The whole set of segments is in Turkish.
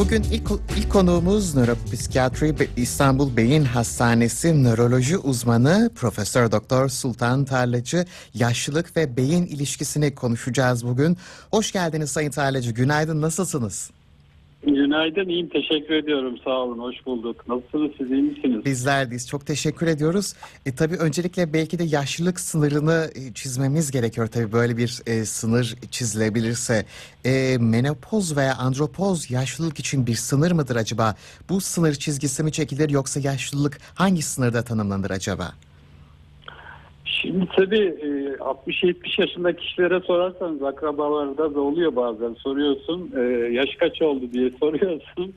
Bugün ilk, ilk konuğumuz nöropsikiyatri İstanbul Beyin Hastanesi nöroloji uzmanı Profesör Doktor Sultan Tarlacı. Yaşlılık ve beyin ilişkisini konuşacağız bugün. Hoş geldiniz Sayın Tarlacı. Günaydın. Nasılsınız? Günaydın, iyiyim. Teşekkür ediyorum. Sağ olun, hoş bulduk. Nasılsınız, siz iyi misiniz? Bizler deyiz. Çok teşekkür ediyoruz. E, tabii öncelikle belki de yaşlılık sınırını e, çizmemiz gerekiyor. Tabii böyle bir e, sınır çizilebilirse. E, menopoz veya andropoz yaşlılık için bir sınır mıdır acaba? Bu sınır çizgisi mi çekilir yoksa yaşlılık hangi sınırda tanımlanır acaba? Şimdi tabii e, 60-70 yaşındaki kişilere sorarsanız akrabalarda da oluyor bazen. Soruyorsun, e, yaş kaç oldu diye soruyorsun.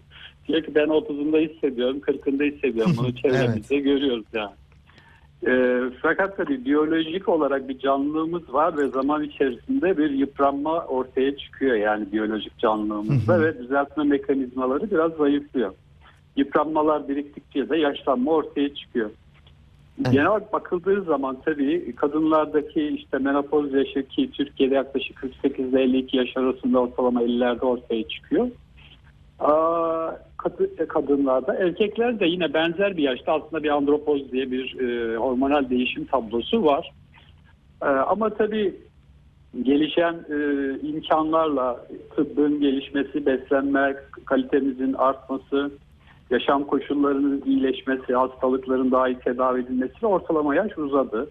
Diyor ki ben 30'unda hissediyorum, 40'ında hissediyorum. Bunu çevremizde görüyoruz yani. E, fakat tabii biyolojik olarak bir canlılığımız var ve zaman içerisinde bir yıpranma ortaya çıkıyor yani biyolojik canlılığımızda ve düzeltme mekanizmaları biraz zayıflıyor. Yıpranmalar biriktikçe de yaşlanma ortaya çıkıyor. Evet. Genel olarak bakıldığı zaman tabii kadınlardaki işte menopoz yaşı ki Türkiye'de yaklaşık 48 ile 52 yaş arasında ortalama 50'lerde ortaya çıkıyor. Aa, kadı- kadınlarda erkekler de yine benzer bir yaşta aslında bir andropoz diye bir e, hormonal değişim tablosu var. E, ama tabii gelişen e, imkanlarla tıbbın gelişmesi, beslenme kalitemizin artması, yaşam koşullarının iyileşmesi, hastalıkların daha iyi tedavi edilmesiyle ortalama yaş uzadı.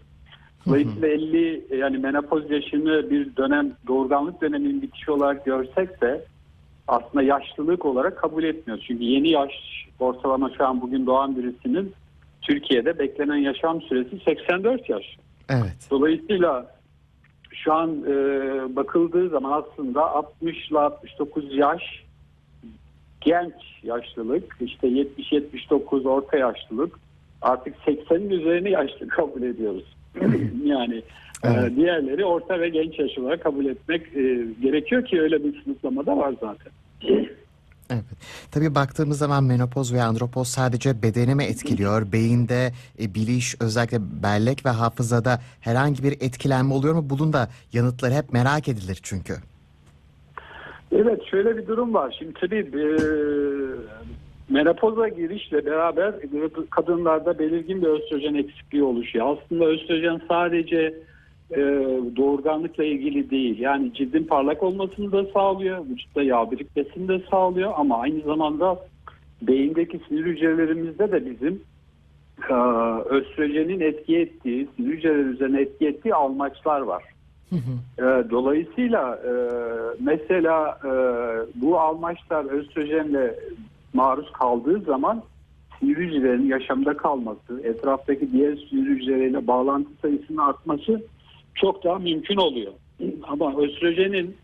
Dolayısıyla 50 yani menopoz yaşını bir dönem doğurganlık döneminin bitişi olarak görsek de aslında yaşlılık olarak kabul etmiyoruz. Çünkü yeni yaş ortalama şu an bugün doğan birisinin Türkiye'de beklenen yaşam süresi 84 yaş. Evet. Dolayısıyla şu an e, bakıldığı zaman aslında 60 ile 69 yaş genç yaşlılık, işte 70-79 orta yaşlılık, artık 80'in üzerine yaşlı kabul ediyoruz. yani Evet. e, diğerleri orta ve genç yaş olarak kabul etmek e, gerekiyor ki öyle bir sınıflama da var zaten. Evet. Tabii baktığımız zaman menopoz ve andropoz sadece bedeni mi etkiliyor? Beyinde, e, biliş, özellikle bellek ve hafızada herhangi bir etkilenme oluyor mu? Bunun da yanıtları hep merak edilir çünkü. Evet şöyle bir durum var. Şimdi tabii e, menopoza girişle beraber kadınlarda belirgin bir östrojen eksikliği oluşuyor. Aslında östrojen sadece e, doğurganlıkla ilgili değil. Yani cildin parlak olmasını da sağlıyor. Vücutta yağ birikmesini de sağlıyor. Ama aynı zamanda beyindeki sinir hücrelerimizde de bizim e, östrojenin etki ettiği, sinir hücreleri üzerine etki ettiği almaçlar var. E, Dolayısıyla e, mesela e, bu almaçlar östrojenle maruz kaldığı zaman sinir hücrelerinin yaşamda kalması, etraftaki diğer sinir hücreleriyle bağlantı sayısının artması çok daha mümkün oluyor. Ama östrojenin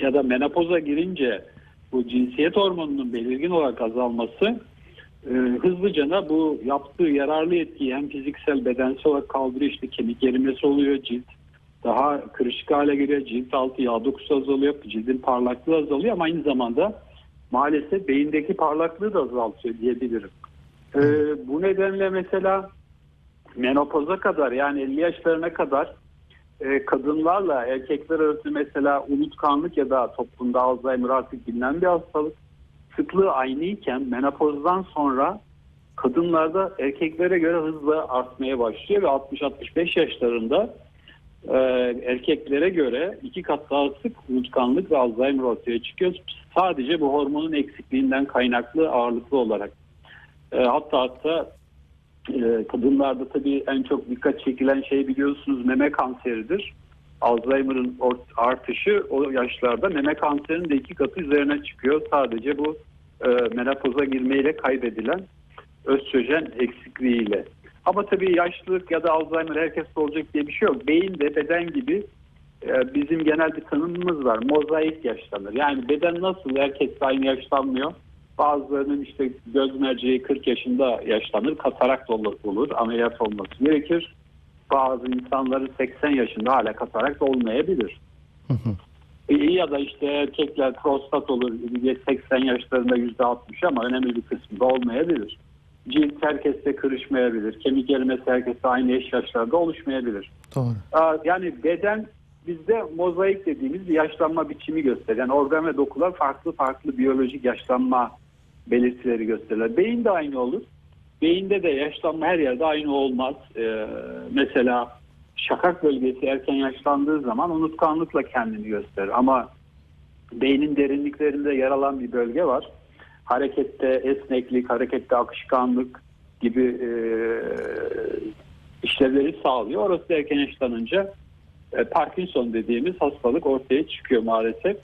ya da menopoza girince bu cinsiyet hormonunun belirgin olarak azalması e, hızlıca bu yaptığı yararlı etkiyi hem fiziksel bedensel olarak kaldırıyor işte kemik erimesi oluyor cilt daha kırışık hale geliyor cilt altı yağ dokusu azalıyor cildin parlaklığı azalıyor ama aynı zamanda maalesef beyindeki parlaklığı da azaltıyor diyebilirim. E, bu nedenle mesela menopoza kadar yani 50 yaşlarına kadar e, kadınlarla erkekler arasında mesela unutkanlık ya da toplumda Alzheimer artık bilinen bir hastalık sıklığı aynıyken menopozdan sonra kadınlarda erkeklere göre hızla artmaya başlıyor ve 60-65 yaşlarında e, erkeklere göre iki kat daha sık unutkanlık ve Alzheimer ortaya çıkıyor. Sadece bu hormonun eksikliğinden kaynaklı ağırlıklı olarak. E, hatta hatta e, kadınlarda tabii en çok dikkat çekilen şey biliyorsunuz meme kanseridir. Alzheimer'ın artışı o yaşlarda meme kanserinin de iki katı üzerine çıkıyor. Sadece bu e, menopoza girmeyle kaybedilen östrojen eksikliğiyle. Ama tabii yaşlılık ya da Alzheimer herkeste olacak diye bir şey yok. Beyin de beden gibi e, bizim genel bir tanımımız var. Mozaik yaşlanır. Yani beden nasıl herkes aynı yaşlanmıyor. Bazılarının işte göz merceği 40 yaşında yaşlanır. Katarakt olur, olur. Ameliyat olması gerekir. Bazı insanların 80 yaşında hala katarakt olmayabilir. E, ya da işte erkekler prostat olur 80 yaşlarında %60 ama önemli bir kısmı da olmayabilir. Cilt herkeste kırışmayabilir. Kemik erimesi herkeste aynı yaş yaşlarda oluşmayabilir. Doğru. Yani beden bizde mozaik dediğimiz bir yaşlanma biçimi gösterir. Yani organ ve dokular farklı farklı biyolojik yaşlanma belirtileri gösterirler. Beyin de aynı olur. Beyinde de yaşlanma her yerde aynı olmaz. Ee, mesela şakak bölgesi erken yaşlandığı zaman unutkanlıkla kendini gösterir. Ama beynin derinliklerinde yer alan bir bölge var. Harekette esneklik, harekette akışkanlık gibi e, işlevleri sağlıyor. Orası erken yaşlanınca e, Parkinson dediğimiz hastalık ortaya çıkıyor maalesef.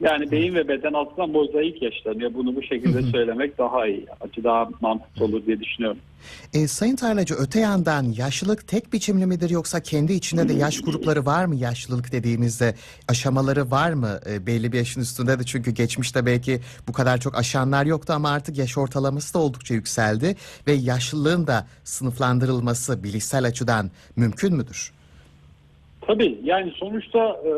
Yani beyin ve beden aslında mozaik yaşlanıyor. Bunu bu şekilde söylemek daha iyi. Açı daha mantıklı olur diye düşünüyorum. E, Sayın Tarlacı öte yandan yaşlılık tek biçimli midir yoksa kendi içinde de yaş grupları var mı yaşlılık dediğimizde aşamaları var mı E, belli bir yaşın üstünde de çünkü geçmişte belki bu kadar çok aşanlar yoktu ama artık yaş ortalaması da oldukça yükseldi ve yaşlılığın da sınıflandırılması bilişsel açıdan mümkün müdür? Tabii yani sonuçta e,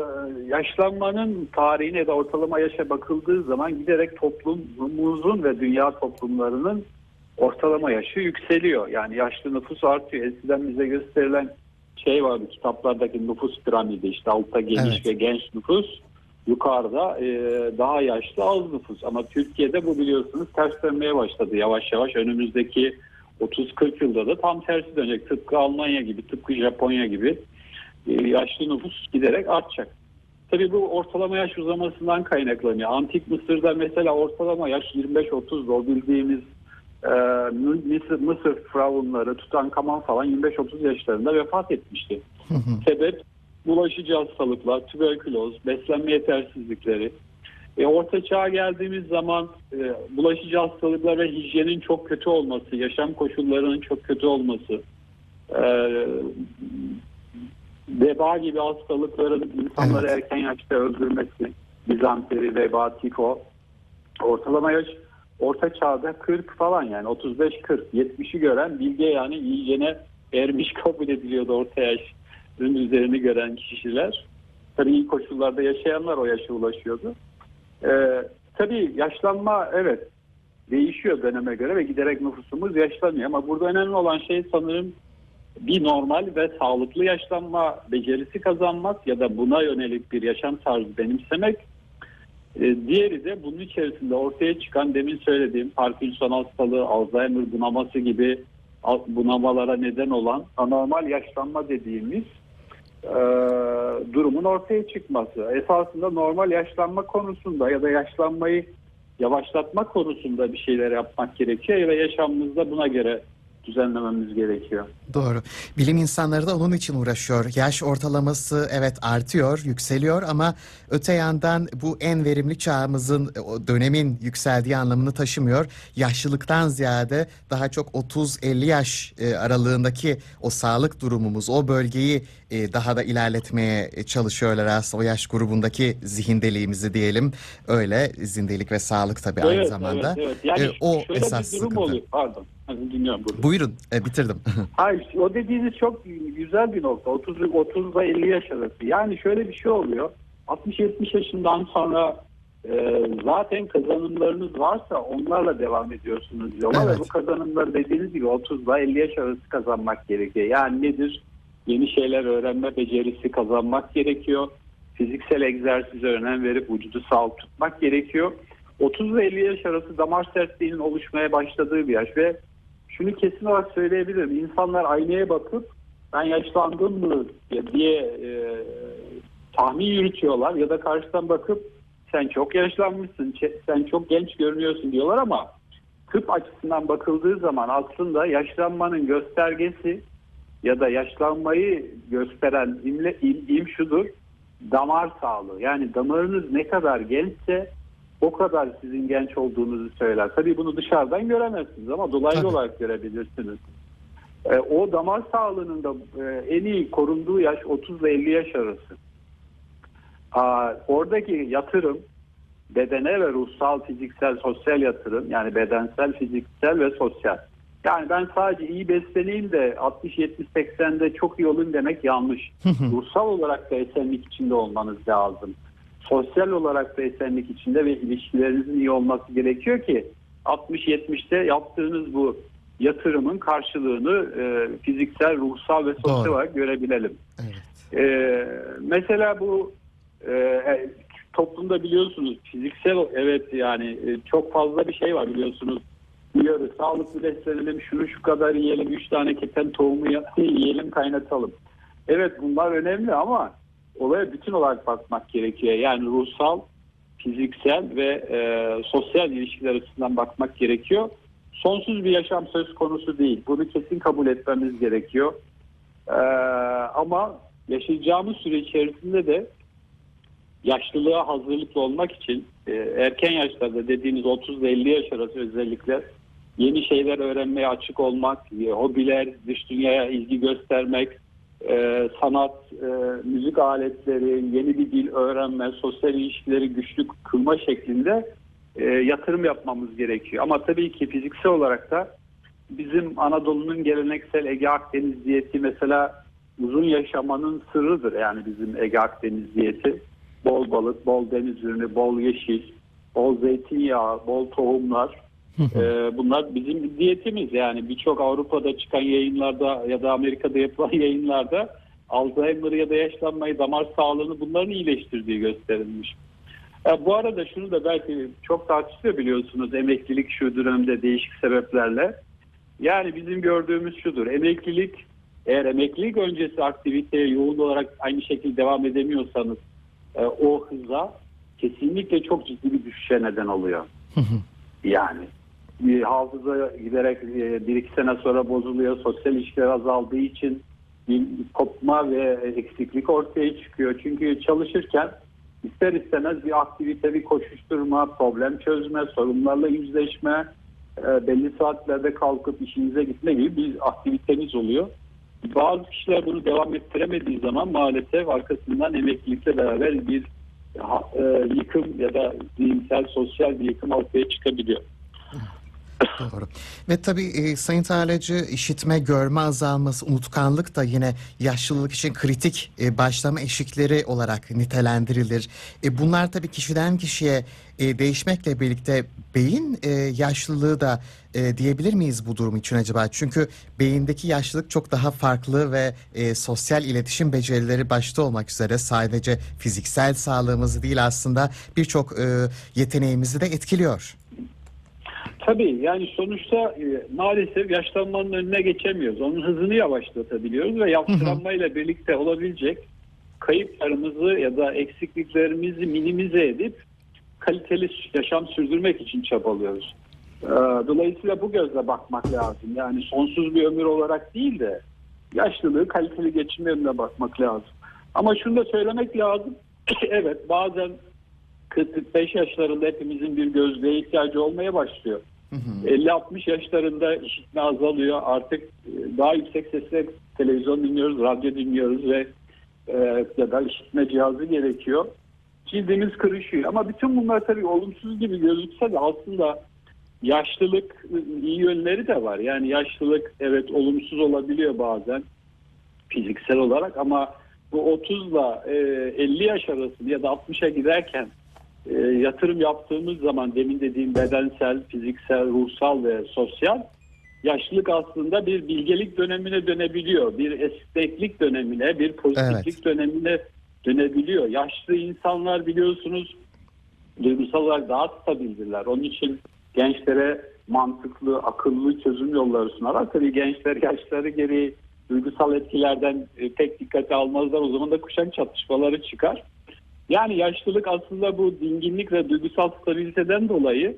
yaşlanmanın tarihine da ortalama yaşa bakıldığı zaman giderek toplumumuzun ve dünya toplumlarının ortalama yaşı yükseliyor. Yani yaşlı nüfus artıyor. Eskiden bize gösterilen şey vardı kitaplardaki nüfus piramidi işte altta geniş Evet. ve genç nüfus yukarıda e, daha yaşlı az nüfus. Ama Türkiye'de bu biliyorsunuz ters dönmeye başladı yavaş yavaş. Önümüzdeki 30-40 yılda da tam tersi dönecek. Tıpkı Almanya gibi, tıpkı Japonya gibi yaşlı nüfus giderek artacak. Tabii bu ortalama yaş uzamasından kaynaklanıyor. Antik Mısır'da mesela ortalama yaş 25-30 o bildiğimiz e, Mısır, Mısır firavunları Tutankamon falan 25-30 yaşlarında vefat etmişti. Sebep bulaşıcı hastalıklar, tüberküloz, beslenme yetersizlikleri. E, orta çağa geldiğimiz zaman e, bulaşıcı hastalıklar ve hijyenin çok kötü olması, yaşam koşullarının çok kötü olması, e, veba gibi hastalıkların insanları Evet. erken yaşta öldürmesi, bizanteri, veba, tifo, ortalama yaş orta çağda 40 falan yani 35-40, 70'i gören bilge yani iyicene ermiş kabul ediliyordu orta yaşın üzerini gören kişiler. Tabii iyi koşullarda yaşayanlar o yaşa ulaşıyordu. Ee, tabii yaşlanma evet değişiyor döneme göre ve giderek nüfusumuz yaşlanıyor ama burada önemli olan şey sanırım bir normal ve sağlıklı yaşlanma becerisi kazanmak ya da buna yönelik bir yaşam tarzı benimsemek. Ee, diğeri de bunun içerisinde ortaya çıkan demin söylediğim Parkinson hastalığı, Alzheimer bunaması gibi al- bunamalara neden olan anormal yaşlanma dediğimiz e, durumun ortaya çıkması. Esasında normal yaşlanma konusunda ya da yaşlanmayı yavaşlatma konusunda bir şeyler yapmak gerekiyor ve yaşamımızda buna göre düzenlememiz gerekiyor. Doğru. Bilim insanları da onun için uğraşıyor. Yaş ortalaması evet artıyor, yükseliyor ama öte yandan bu en verimli çağımızın o dönemin yükseldiği anlamını taşımıyor. Yaşlılıktan ziyade daha çok 30-50 yaş e, aralığındaki o sağlık durumumuz, o bölgeyi e, daha da ilerletmeye çalışıyorlar aslında o yaş grubundaki zihindeliğimizi diyelim. Öyle zindelik ve sağlık tabii aynı zamanda. Evet, evet. Yani E, o esas bir durum sıkıntı. oluyor. Pardon. Dinliyorum bunu. Buyurun, e, bitirdim. Hayır, o dediğiniz çok güzel bir nokta. 30 30 ile 50 yaş arası. Yani şöyle bir şey oluyor. 60-70 yaşından sonra e, zaten kazanımlarınız varsa onlarla devam ediyorsunuz yola Evet. ve bu kazanımları dediğiniz gibi 30 ile 50 yaş arası kazanmak gerekiyor. Yani nedir? Yeni şeyler öğrenme becerisi kazanmak gerekiyor. Fiziksel egzersize önem verip vücudu sağlık tutmak gerekiyor. 30 ile 50 yaş arası damar sertliğinin oluşmaya başladığı bir yaş ve şunu kesin olarak söyleyebilirim. İnsanlar aynaya bakıp ben yaşlandım mı diye e, tahmin yürütüyorlar ya da karşıdan bakıp sen çok yaşlanmışsın, sen çok genç görünüyorsun diyorlar ama tıp açısından bakıldığı zaman aslında yaşlanmanın göstergesi ya da yaşlanmayı gösteren imle, im, im şudur damar sağlığı. Yani damarınız ne kadar gençse o kadar sizin genç olduğunuzu söyler. Tabii bunu dışarıdan göremezsiniz ama dolaylı Tabii. olarak görebilirsiniz. E, o damar sağlığının da e, en iyi korunduğu yaş 30 ile 50 yaş arası. Aa, oradaki yatırım bedene ve ruhsal, fiziksel, sosyal yatırım yani bedensel, fiziksel ve sosyal. Yani ben sadece iyi besleneyim de 60-70-80'de çok iyi olayım demek yanlış. Ruhsal olarak da esenlik içinde olmanız lazım. Sosyal olarak da esenlik içinde ve ilişkilerinizin iyi olması gerekiyor ki 60-70'te yaptığınız bu yatırımın karşılığını e, fiziksel, ruhsal ve sosyal Doğru. olarak görebilelim. evet. Ee, mesela bu e, toplumda biliyorsunuz fiziksel evet yani e, çok fazla bir şey var biliyorsunuz. Uyarı, sağlıklı beslenelim, şunu şu kadar yiyelim, üç tane keten tohumu yiyelim, kaynatalım. Evet bunlar önemli ama olaya bütün olarak bakmak gerekiyor. Yani ruhsal, fiziksel ve e, sosyal ilişkiler açısından bakmak gerekiyor. Sonsuz bir yaşam söz konusu değil. Bunu kesin kabul etmemiz gerekiyor. Ee, ama yaşayacağımız süre içerisinde de yaşlılığa hazırlıklı olmak için e, erken yaşlarda dediğiniz 30 ile 50 yaş arası özellikle yeni şeyler öğrenmeye açık olmak, e, hobiler, dış dünyaya ilgi göstermek, e, sanat, e, müzik aletleri, yeni bir dil öğrenme, sosyal ilişkileri güçlü kılma şeklinde e, yatırım yapmamız gerekiyor. Ama tabii ki fiziksel olarak da bizim Anadolu'nun geleneksel Ege Akdeniz diyeti mesela uzun yaşamanın sırrıdır. Yani bizim Ege Akdeniz diyeti bol balık, bol deniz ürünü, bol yeşil, bol zeytinyağı, bol tohumlar. Ee, bunlar bizim diyetimiz yani birçok Avrupa'da çıkan yayınlarda ya da Amerika'da yapılan yayınlarda Alzheimer'ı ya da yaşlanmayı, damar sağlığını bunların iyileştirdiği gösterilmiş. E, bu arada şunu da belki çok tartışılıyor biliyorsunuz emeklilik şu dönemde değişik sebeplerle. Yani bizim gördüğümüz şudur. Emeklilik eğer emeklilik öncesi aktiviteye yoğun olarak aynı şekilde devam edemiyorsanız e, o hıza kesinlikle çok ciddi bir düşüşe neden oluyor. yani bir hafıza giderek e, bir iki sene sonra bozuluyor. Sosyal ilişkiler azaldığı için bir kopma ve eksiklik ortaya çıkıyor. Çünkü çalışırken ister istemez bir aktivite, bir koşuşturma, problem çözme, sorunlarla yüzleşme, e, belli saatlerde kalkıp işinize gitme gibi bir aktiviteniz oluyor. Bazı kişiler bunu devam ettiremediği zaman maalesef arkasından emeklilikle beraber bir e, yıkım ya da zihinsel, sosyal bir yıkım ortaya çıkabiliyor. Doğru. Ve tabii e, Sayın Tarlacı işitme, görme azalması, unutkanlık da yine yaşlılık için kritik e, başlama eşikleri olarak nitelendirilir. E, bunlar tabii kişiden kişiye e, değişmekle birlikte beyin e, yaşlılığı da e, diyebilir miyiz bu durum için acaba? Çünkü beyindeki yaşlılık çok daha farklı ve e, sosyal iletişim becerileri başta olmak üzere sadece fiziksel sağlığımızı değil aslında birçok e, yeteneğimizi de etkiliyor. Tabii yani sonuçta e, maalesef yaşlanmanın önüne geçemiyoruz. Onun hızını yavaşlatabiliyoruz ve yaşlanmayla birlikte olabilecek kayıplarımızı ya da eksikliklerimizi minimize edip kaliteli yaşam sürdürmek için çabalıyoruz. Ee, Dolayısıyla bu gözle bakmak lazım. Yani sonsuz bir ömür olarak değil de yaşlılığı kaliteli geçirme yönüne bakmak lazım. Ama şunu da söylemek lazım. evet bazen 40-45 yaşlarında hepimizin bir gözlüğe ihtiyacı olmaya başlıyor. 50-60 yaşlarında işitme azalıyor. Artık e, daha yüksek sesle televizyon dinliyoruz, radyo dinliyoruz ve e, ya da işitme cihazı gerekiyor. Cildimiz kırışıyor. Ama bütün bunlar tabii olumsuz gibi gözükse de aslında yaşlılık iyi yönleri de var. Yani yaşlılık evet olumsuz olabiliyor bazen fiziksel olarak ama bu 30 ile 50 yaş arası ya da 60'a giderken e, yatırım yaptığımız zaman demin dediğim bedensel, fiziksel, ruhsal ve sosyal yaşlılık aslında bir bilgelik dönemine dönebiliyor. Bir esneklik dönemine, bir pozitiflik Evet. dönemine dönebiliyor. Yaşlı insanlar biliyorsunuz duygusal olarak daha stabildirler. Onun için gençlere mantıklı, akıllı çözüm yolları sunarlar. Tabii gençler yaşları gereği duygusal etkilerden e, pek dikkate almazlar. O zaman da kuşak çatışmaları çıkar. Yani yaşlılık aslında bu dinginlik ve duygusal stabiliteden dolayı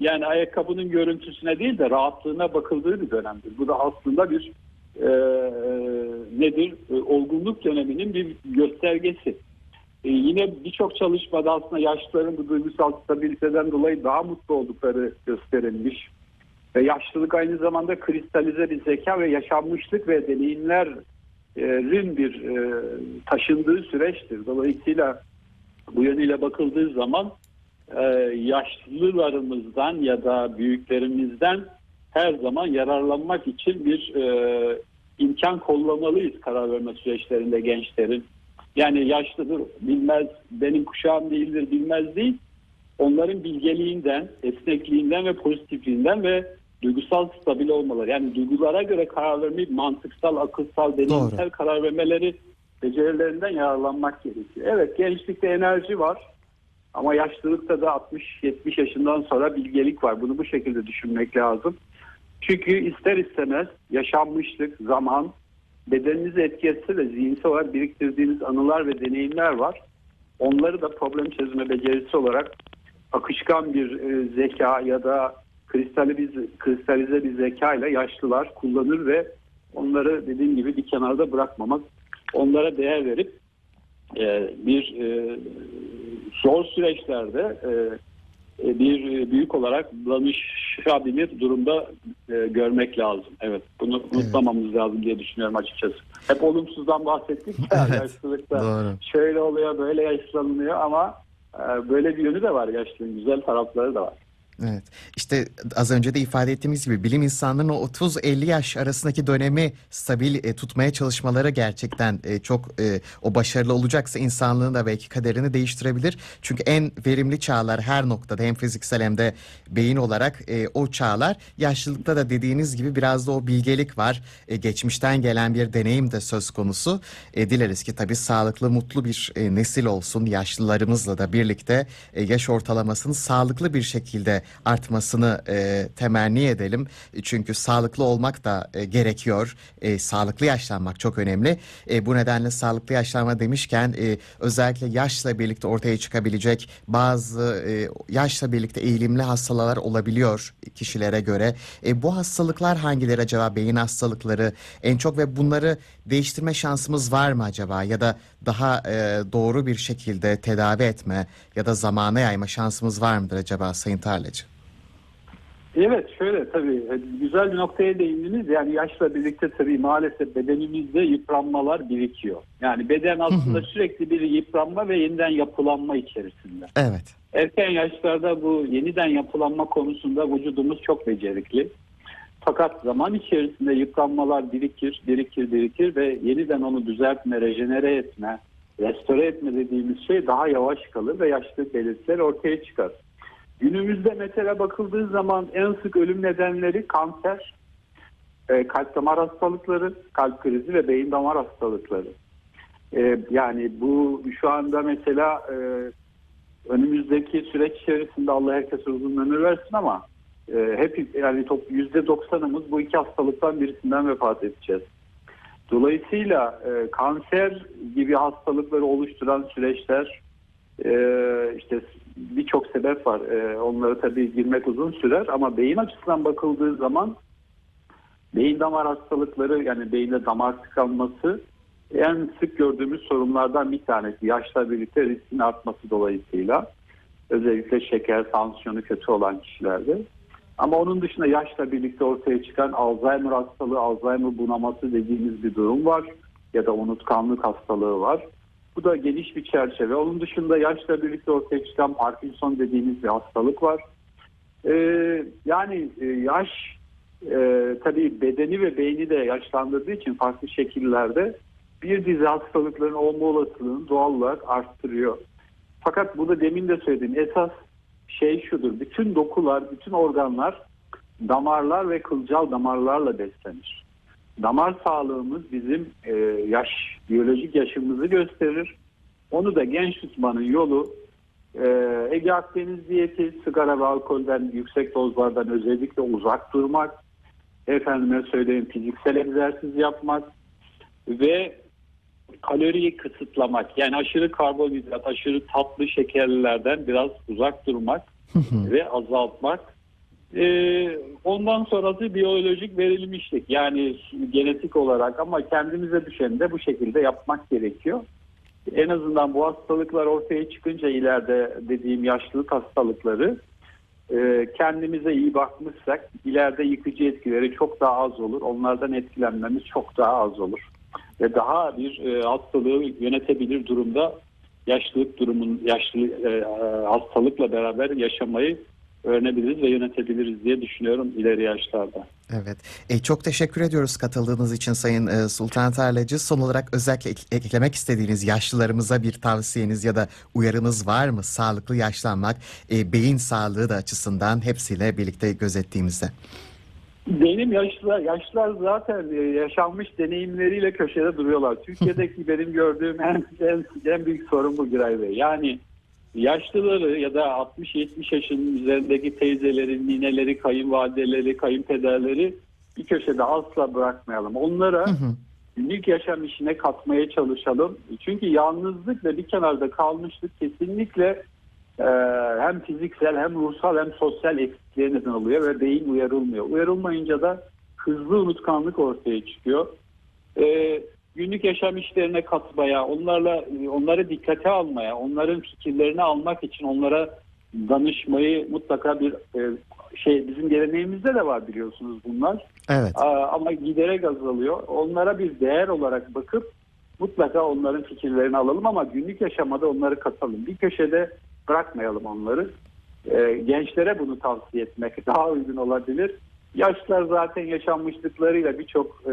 yani ayakkabının görüntüsüne değil de rahatlığına bakıldığı bir dönemdir. Bu da aslında bir e, nedir? E, olgunluk döneminin bir göstergesi. E, yine birçok çalışmada aslında yaşlıların bu duygusal stabiliteden dolayı daha mutlu oldukları gösterilmiş. Ve yaşlılık aynı zamanda kristalize bir zeka ve yaşanmışlık ve deneyimlerin bir e, taşındığı süreçtir. Dolayısıyla bu yönüyle bakıldığı zaman e, yaşlılarımızdan ya da büyüklerimizden her zaman yararlanmak için bir e, imkan kollamalıyız karar verme süreçlerinde gençlerin. Yani yaşlıdır, bilmez, benim kuşağım değildir, bilmez değil. Onların bilgeliğinden, esnekliğinden ve pozitifliğinden ve duygusal stabil olmaları. Yani duygulara göre karar vermeyi mantıksal, akılsal, deneyimsel karar vermeleri becerilerinden yararlanmak gerekiyor. Evet gençlikte enerji var ama yaşlılıkta da 60-70 yaşından sonra bilgelik var. Bunu bu şekilde düşünmek lazım. Çünkü ister istemez yaşanmışlık, zaman bedeninizi etki etse de zihinsel olarak biriktirdiğiniz anılar ve deneyimler var. Onları da problem çözme becerisi olarak akışkan bir e, zeka ya da kristalize bir zeka ile yaşlılar kullanır ve onları dediğim gibi bir kenarda bırakmamak, onlara değer verip e, bir e, zor süreçlerde e, e, bir büyük olarak danışabilir durumda e, görmek lazım. Evet, bunu unutmamamız lazım diye düşünüyorum açıkçası. Hep olumsuzdan bahsettik Evet, yaşlılıkta. doğru. Şöyle oluyor, böyle yaşlanılıyor ama e, böyle bir yönü de var yaşlılığın, güzel tarafları da var. Evet. İşte az önce de ifade ettiğimiz gibi bilim insanlarının o 30-50 yaş arasındaki dönemi stabil e, tutmaya çalışmaları gerçekten e, çok e, o başarılı olacaksa insanlığın da belki kaderini değiştirebilir. Çünkü en verimli çağlar her noktada hem fiziksel hem de beyin olarak e, o çağlar. Yaşlılıkta da dediğiniz gibi biraz da o bilgelik var. E, geçmişten gelen bir deneyim de söz konusu. E, dileriz ki tabii sağlıklı, mutlu bir e, nesil olsun. Yaşlılarımızla da birlikte e, yaş ortalamasının sağlıklı bir şekilde artmasını e, temenni edelim. E, Çünkü sağlıklı olmak da e, gerekiyor. E, sağlıklı yaşlanmak çok önemli. E, bu nedenle sağlıklı yaşlanma demişken e, özellikle yaşla birlikte ortaya çıkabilecek bazı e, yaşla birlikte eğilimli hastalıklar olabiliyor kişilere göre. E, bu hastalıklar hangileri acaba? Beyin hastalıkları en çok ve bunları değiştirme şansımız var mı acaba? Ya da daha e, doğru bir şekilde tedavi etme ya da zamana yayma şansımız var mıdır acaba Sayın Tarlacı? Evet şöyle tabii e, güzel bir noktaya değindiniz. Yani yaşla birlikte tabii maalesef bedenimizde yıpranmalar birikiyor. Yani beden aslında sürekli bir yıpranma ve yeniden yapılanma içerisinde. Evet. Erken yaşlarda bu yeniden yapılanma konusunda vücudumuz çok becerikli. Fakat zaman içerisinde yıpranmalar birikir, birikir, birikir ve yeniden onu düzeltme, rejenere etme, restore etme dediğimiz şey daha yavaş kalır ve yaşlılık belirtileri ortaya çıkar. Günümüzde mesela bakıldığı zaman en sık ölüm nedenleri kanser, e, kalp damar hastalıkları, kalp krizi ve beyin damar hastalıkları. E, yani bu şu anda mesela e, önümüzdeki süreç içerisinde Allah herkese uzun ömür versin ama hep yani top yüzde doksanımız bu iki hastalıktan birisinden vefat edeceğiz. Dolayısıyla kanser gibi hastalıkları oluşturan süreçler işte birçok sebep var. E, onlara tabii girmek uzun sürer ama beyin açısından bakıldığı zaman beyin damar hastalıkları yani beyinde damar tıkanması en sık gördüğümüz sorunlardan bir tanesi. Yaşla birlikte riskin artması dolayısıyla özellikle şeker, tansiyonu kötü olan kişilerde. Ama onun dışında yaşla birlikte ortaya çıkan Alzheimer hastalığı, Alzheimer bunaması dediğimiz bir durum var. Ya da unutkanlık hastalığı var. Bu da geniş bir çerçeve. Onun dışında yaşla birlikte ortaya çıkan Parkinson dediğimiz bir hastalık var. Ee, yani e, yaş e, tabii bedeni ve beyni de yaşlandırdığı için farklı şekillerde bir dizi hastalıkların olma olasılığını doğal olarak arttırıyor. Fakat burada demin de söylediğim esas şey şudur. Bütün dokular, bütün organlar damarlar ve kılcal damarlarla beslenir. Damar sağlığımız bizim e, yaş, biyolojik yaşımızı gösterir. Onu da genç tutmanın yolu e, Ege Akdeniz diyeti, sigara ve alkolden yüksek dozlardan özellikle uzak durmak, efendime söyleyeyim fiziksel egzersiz yapmak ve kaloriyi kısıtlamak. Yani aşırı karbonhidrat, aşırı tatlı şekerlerden biraz uzak durmak ve azaltmak. Ee, ondan sonrası biyolojik verilmişlik. Yani genetik olarak ama kendimize düşeni de bu şekilde yapmak gerekiyor. En azından bu hastalıklar ortaya çıkınca ileride dediğim yaşlılık hastalıkları e, kendimize iyi bakmışsak ileride yıkıcı etkileri çok daha az olur. Onlardan etkilenmemiz çok daha az olur. Ve daha bir e, hastalığı yönetebilir durumda yaşlılık durumun yaşlı e, hastalıkla beraber yaşamayı öğrenebiliriz ve yönetebiliriz diye düşünüyorum ileri yaşlarda. Evet. E, çok teşekkür ediyoruz katıldığınız için Sayın e, Sultan Tarlacı. Son olarak özellikle ek- eklemek istediğiniz yaşlılarımıza bir tavsiyeniz ya da uyarınız var mı? Sağlıklı yaşlanmak, e, beyin sağlığı da açısından hepsiyle birlikte gözettiğimizde. Benim yaşlılar, yaşlılar zaten e, yaşanmış deneyimleriyle köşede duruyorlar. Türkiye'deki benim gördüğüm en, en, en büyük sorun bu Giray Bey. Yani yaşlıları ya da 60-70 yaşının üzerindeki teyzeleri, nineleri, kayınvalideleri, kayınpederleri bir köşede asla bırakmayalım. Onlara Hı hı. günlük yaşam işine katmaya çalışalım. Çünkü yalnızlık ve bir kenarda kalmışlık kesinlikle e, hem fiziksel hem ruhsal hem sosyal eksikliğe neden oluyor ve beyin uyarılmıyor. Uyarılmayınca da hızlı unutkanlık ortaya çıkıyor. E, günlük yaşam işlerine katmaya, onlarla onları dikkate almaya, onların fikirlerini almak için onlara danışmayı mutlaka bir e, şey bizim geleneğimizde de var biliyorsunuz bunlar. Evet. Ama giderek azalıyor. Onlara bir değer olarak bakıp mutlaka onların fikirlerini alalım ama günlük yaşamada onları katalım. Bir köşede bırakmayalım onları. Ee, gençlere bunu tavsiye etmek daha uygun olabilir. Yaşlılar zaten yaşanmışlıklarıyla birçok e,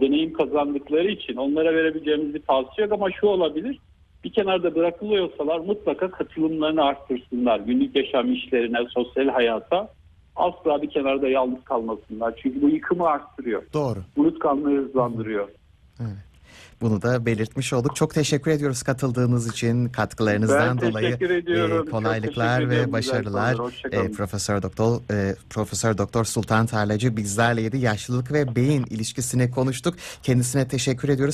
deneyim kazandıkları için onlara verebileceğimiz bir tavsiye ama şu olabilir. Bir kenarda bırakılıyorsalar mutlaka katılımlarını arttırsınlar. Günlük yaşam işlerine, sosyal hayata asla bir kenarda yalnız kalmasınlar. Çünkü bu yıkımı arttırıyor. Doğru. Unutkanlığı hızlandırıyor. Bunu da belirtmiş olduk. Çok teşekkür ediyoruz katıldığınız için, katkılarınızdan Ben dolayı. ediyorum. e, kolaylıklar ve başarılar. E, Profesör Doktor e, Profesör Doktor Sultan Tarlacı bizlerleydi. Yaşlılık ve beyin ilişkisini konuştuk. Kendisine teşekkür ediyoruz.